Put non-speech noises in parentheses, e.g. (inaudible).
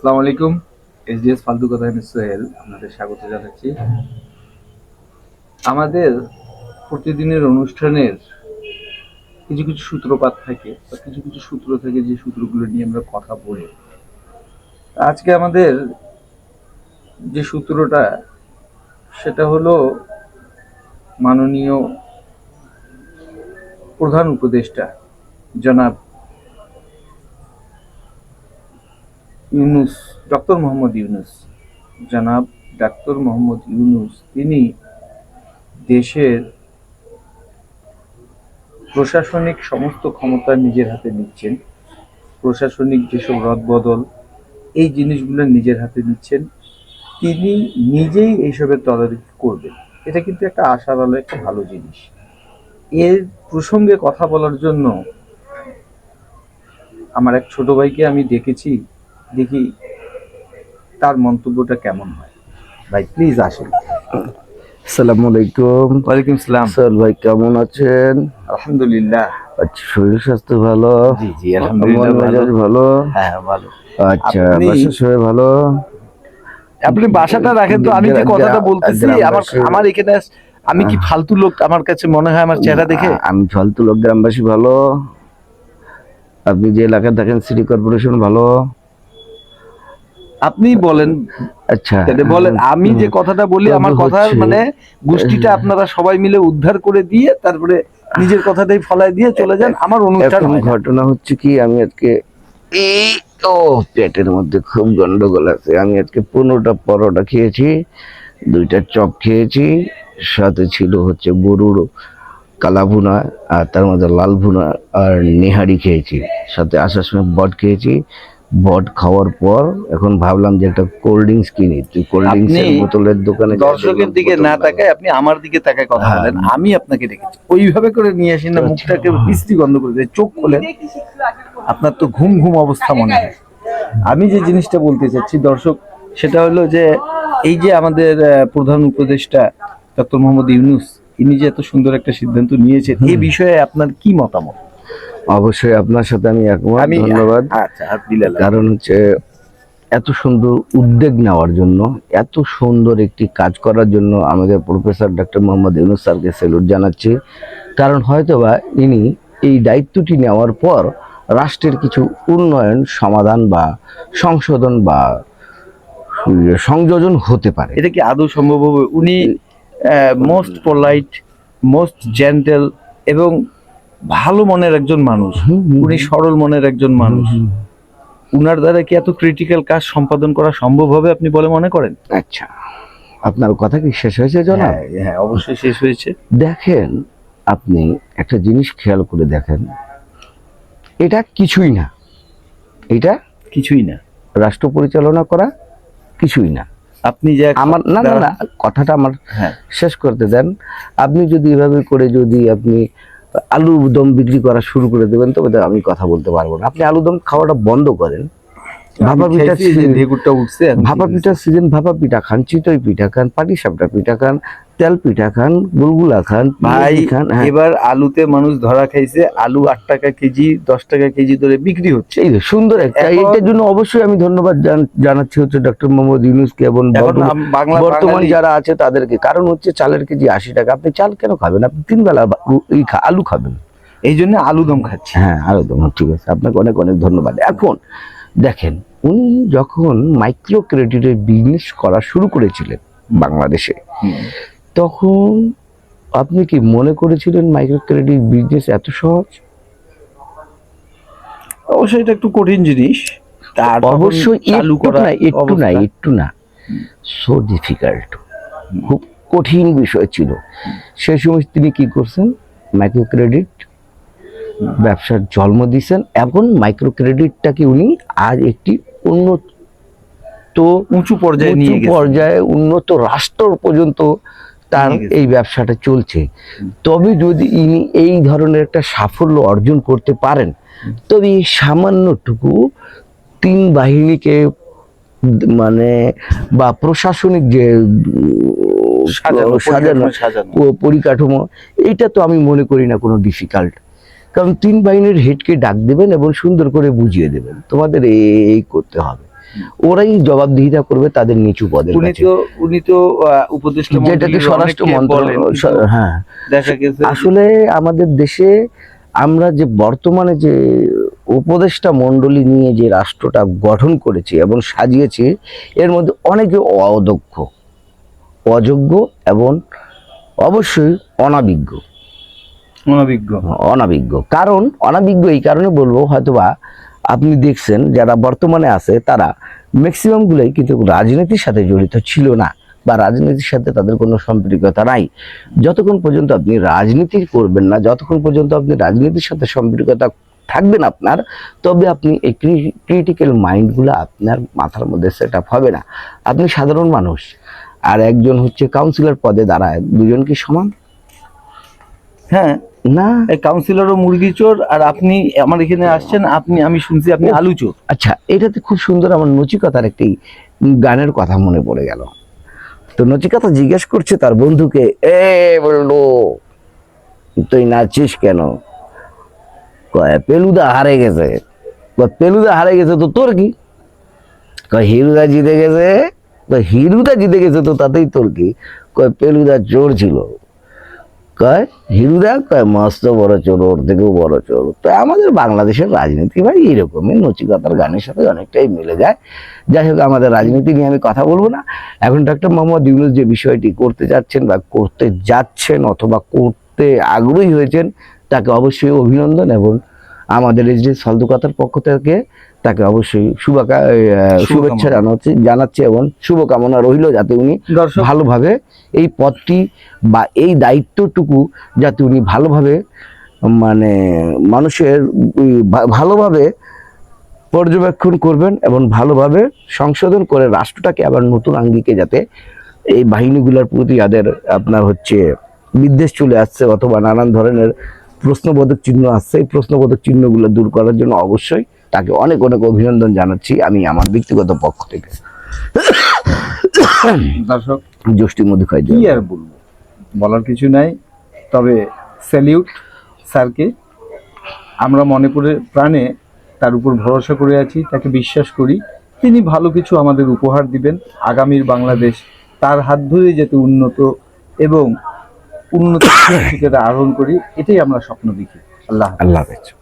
আসসালামু আলাইকুম। এসডিএস ফালতু কথা আমি সোহেল আপনাদের স্বাগত জানাচ্ছি। আমাদের প্রতিদিনের অনুষ্ঠানের কিছু কিছু সূত্রপাত থাকে, বা কিছু কিছু সূত্র থাকে যে সূত্রগুলো নিয়ে আমরা কথা বলি। আজকে আমাদের যে সূত্রটা, সেটা হলো মাননীয় প্রধান উপদেষ্টা, জনাব ইউনুস, ডক্টর মোহাম্মদ ইউনুস। জনাব ডাক্তার মোহাম্মদ ইউনুস, তিনি দেশের প্রশাসনিক সমস্ত ক্ষমতা নিজের হাতে নিচ্ছেন। প্রশাসনিক যেসব রদবদল, এই জিনিসগুলো নিজের হাতে নিচ্ছেন। তিনি নিজেই এইসবের তদারকি করবেন। এটা কিন্তু একটা আশার আলো, একটা ভালো জিনিস। এর প্রসঙ্গে কথা বলার জন্য আমার এক ছোট ভাইকে আমি ডেকেছি দেখি তার মন্তব্যটা কেমন হয়। ভাই প্লিজ আসেন। আসসালামু আলাইকুম। ওয়ালাইকুম সালাম। স্যার ভাই কেমন আছেন? আলহামদুলিল্লাহ। আচ্ছা শরীর স্বাস্থ্য ভালো? জি জি আলহামদুলিল্লাহ ভালো। হ্যাঁ ভালো। আচ্ছা বাসার সবাই ভালো? আপনি বাসাটা রাখেন তো আমি যে কথাটা বলতেছি আমার আমার এখানে আমি কি ফালতু লোক আমার কাছে মনে হয় আমার চেহারা দেখে? আমি ফালতু লোক গ্রামবাসী ভালো। আপনি যে এলাকায় দেখেন সিটি কর্পোরেশন ভালো। আপনি বলেন আচ্ছা বলেন আমি যে কথাটা বলি আমার কথার মানে গোষ্ঠীটা আপনারা সবাই মিলে উদ্ধার করে দিয়ে তারপরে নিজের কথাটাই ফলাই দিয়ে চলে যান আমার অনুষ্ঠান। ঘটনা হচ্ছে কি আমি আজকে এই ও পেটের মধ্যে খুব গন্ডগোল আছে আমি আজকে পনেরোটা পরোটা খেয়েছি দুইটা চপ খেয়েছি সাথে ছিল হচ্ছে গরুর কালা ভুনা আর তার মধ্যে লাল ভুনা আর নেহারি খেয়েছি সাথে আসার সময় বট খেয়েছি বট খাওয়ার পর এখন ভাবলাম যে একটা কোল্ড ড্রিঙ্কস কিনি। তুই কোল্ড ড্রিঙ্কস এর বোতলের দোকানে দর্শকের দিকে না। তাকায় আপনি আমার দিকে তাকায় কথা হ্যাঁ। বলেন আমি আপনাকে দেখেছি। ওইভাবে করে নিয়ে আসেন না মুখটাকে বৃষ্টি বন্ধ করে দিয়ে চোখ খোলেন। আপনার তো ঘুম ঘুম অবস্থা মনে হয়। আমি যে জিনিসটা বলতে চাচ্ছি দর্শক সেটা হলো যে এই যে আমাদের প্রধান উপদেষ্টা ডক্টর মোহাম্মদ ইউনুস ইনি যে এত সুন্দর একটা সিদ্ধান্ত নিয়েছেন এই বিষয়ে আপনার কি মতামত? অবশ্যই আপনার সাথে আমি একমত ধন্যবাদ। আচ্ছা কারণ হচ্ছে এত সুন্দর উদ্যোগ নেওয়ার জন্য এত সুন্দর একটি কাজ করার জন্য আমাদের প্রফেসর ডক্টর মোহাম্মদ ইউনুস স্যারকে স্যালুট জানাচ্ছি। কারণ হয়তোবা ইনি এই দায়িত্বটি নেওয়ার পর রাষ্ট্রের কিছু উন্নয়ন সমাধান বা সংশোধন বা সংযোজন হতে পারে। এটা কি আদৌ সম্ভব হবে? উনি মোস্ট পোলাইট মোস্ট জেন্টেল এবং ভালো মনের একজন মানুষ উনি সরল মনের একজন মানুষ। উনার দ্বারা কি এত ক্রিটিক্যাল কাজ সম্পাদন করা সম্ভব হবে আপনি বলে মনে করেন? আচ্ছা আপনার কথা কি শেষ হয়েছে জনাব? হ্যাঁ হ্যাঁ অবশ্যই শেষ হয়েছে। দেখেন আপনি একটা জিনিস খেয়াল করে দেখেন এটা কিছুই না। এটা কিছুই না। রাষ্ট্র পরিচালনা করা কিছুই না। আপনি যে আমার না না না কথাটা আমার হ্যাঁ। শেষ করতে দেন। আপনি যদি এভাবে করে যদি আপনি আলু দম বিক্রি করা শুরু করে দেবেন, তবে আমি কথা বলতে পারব না। আপনি আলু দম খাওয়াটা বন্ধ করেন। ভাপা আমি পিঠা ঢেকুরটা উঠছে ভাপা সিজন ভাপা পিঠা খান চিতই পিঠা খান পাটি সাপটা পিঠা খান তেল পিঠা খান গুলগুলা খান ভাই খান হ্যাঁ। এবার আলুতে মানুষ ধরা খাইছে আলু আট টাকা কেজি দশ টাকা কেজি ধরে বিক্রি হচ্ছে। এই সুন্দর একটা এটার জন্য অবশ্যই আমি ধন্যবাদ জানাচ্ছি হচ্ছে ডক্টর মোহাম্মদ ইউনুসকে এবং বর্তমান- যারা আছে তাদেরকে। কারণ হচ্ছে চালের কেজি আশি টাকা। আপনি চাল কেন খাবেন? আপনি তিন বেলা আলু খাবেন। এই জন্য আলু দম খাচ্ছে। হ্যাঁ আলু দম ঠিক আছে। আপনাকে অনেক অনেক ধন্যবাদ। এখন দেখেন উনি যখন মাইক্রো ক্রেডিটের বিজনেস করা শুরু করেছিলেন বাংলাদেশে তখন আপনি কি মনে করেছিলেন মাইক্রো ক্রেডিট বিজনেস এত সহজ? অবশ্যই এটা একটু কঠিন জিনিস। তার অবশ্যই একটু না একটু না একটু না। সো ডিফিকাল্ট খুব কঠিন বিষয় ছিল। সেই সময় তিনি কি করছেন? মাইক্রো ক্রেডিট ব্যবসার জন্ম দিয়েছেন এখন মাইক্রো ক্রেডিটটাকে উনি আজ একটি উন্নত উঁচু পর্যায়ে নিয়ে উঁচু পর্যায়ে উন্নত রাষ্ট্র পর্যন্ত তার এই ব্যবসাটা চলছে। তবে যদি ইনি এই ধরনের একটা সাফল্য অর্জন করতে পারেন তবে এই সামান্যটুকু তিন বাহিনীকে মানে বা প্রশাসনিক যে সাজানো পরিকাঠামো সাজানো। পরিকাঠামো এইটা তো আমি মনে করি না কোনো ডিফিকাল্ট কারণ তিন বাহিনীর হেডকে ডাক দেবেন এবং সুন্দর করে বুঝিয়ে দেবেন। তোমাদের এই করতে হবে। ওরাই জবাবদিহিতা করবে তাদের নিচু পদে উনি তো উনি তো উপদেষ্টা যেটাতে স্বরাষ্ট্র মন্ত্রণালয় হ্যাঁ। আসলে আমাদের দেশে আমরা যে বর্তমানে যে উপদেষ্টা মণ্ডলী নিয়ে যে রাষ্ট্রটা গঠন করেছি এবং সাজিয়েছে এর মধ্যে অনেকে অদক্ষ অযোগ্য এবং অবশ্যই অনাবিজ্ঞ। অনভিজ্ঞ। অনাবিজ্ঞ কারণ অনাবিজ্ঞ এই কারণে বলব হয়তোবা আপনি দেখছেন যারা বর্তমানে আছে তারা ম্যাক্সিমাম গুলোই কিন্তু রাজনীতির সাথে জড়িত ছিল না বা রাজনীতির সাথে তাদের কোনো সম্পৃক্ততা নাই। যতক্ষণ পর্যন্ত আপনি রাজনীতি করবেন না যতক্ষণ পর্যন্ত আপনি রাজনীতির সাথে সম্পৃক্ততা থাকবেন আপনার তবে আপনি এই ক্রিটিক্যাল মাইন্ডগুলো আপনার মাথার মধ্যে সেট আপ হবে না। আপনি সাধারণ মানুষ আর একজন হচ্ছে কাউন্সিলর পদে দাঁড়ায় দুজন কি সমান? হ্যাঁ না। এই কাউন্সিলরও মুরগি চোর আর আপনি আমার এখানে আসছেন আপনি আমি শুনছি আপনি আলু চোর। আচ্ছা এটাতে খুব সুন্দর আমার নচিকতার একটি গানের কথা মনে পড়ে গেল। তো নচিকতা জিজ্ঞেস করছে তার বন্ধুকে এ বলল তুই নাচিস কেন? কয় পেলুদা হারে গেছে। কয় পেলুদা হারে গেছে তো তোর কি? কয় হিরুদা জিতে গেছে। কয় হিরুদা জিতে গেছে তো তাতেই তোর কি? কয় পেলুদা জোর ছিল। কয় হিরুদা কয় মস্ত বড় চোর, ওর থেকেও বড় চোর। তো আমাদের বাংলাদেশের রাজনীতি ভাই এইরকমই। নচিকতার গানের সাথে অনেকটাই মিলে যায়। যাই হোক, আমাদের রাজনীতি নিয়ে আমি কথা বলব না। এখন ডক্টর মোহাম্মদ ইউনুস যে বিষয়টি করতে যাচ্ছেন বা করতে যাচ্ছেন অথবা করতে আগ্রহী হয়েছেন, তাকে অবশ্যই অভিনন্দন এবং আমাদের এই যে সলদুকাতার পক্ষ থেকে তাকে অবশ্যই শুভকা শুভেচ্ছা জানাচ্ছি জানাচ্ছি এবং শুভকামনা রইল যাতে উনি ভালোভাবে এই পদটি বা এই দায়িত্বটুকু যাতে উনি ভালোভাবে মানে মানুষের ভালোভাবে পর্যবেক্ষণ করবেন এবং ভালোভাবে সংশোধন করে রাষ্ট্রটাকে আবার নতুন আঙ্গিকে যাতে এই বাহিনীগুলোর প্রতি যাদের আপনার হচ্ছে বিদ্বেষ চলে আসছে অথবা নানান ধরনের প্রশ্নবোধক চিহ্ন আসছে এই প্রশ্নবোধক চিহ্নগুলো দূর করার জন্য অবশ্যই তাকে অনেক অনেক অভিনন্দন জানাচ্ছি আমি আমার ব্যক্তিগত পক্ষ থেকে। দর্শক জষ্টি মধু খাই কি আর বলব? বলার কিছু নাই তবে স্যালিউট স্যারকে। আমরা মনে করে প্রাণে তার উপর ভরসা করে আছি তাকে বিশ্বাস করি। তিনি ভালো কিছু আমাদের উপহার দিবেন আগামীর বাংলাদেশ তার হাত ধরেই যাতে উন্নত এবং উন্নত (coughs) আহরণ করি এটাই আমরা স্বপ্ন দেখি। আল্লাহ। আল্লাহ হাফেজ।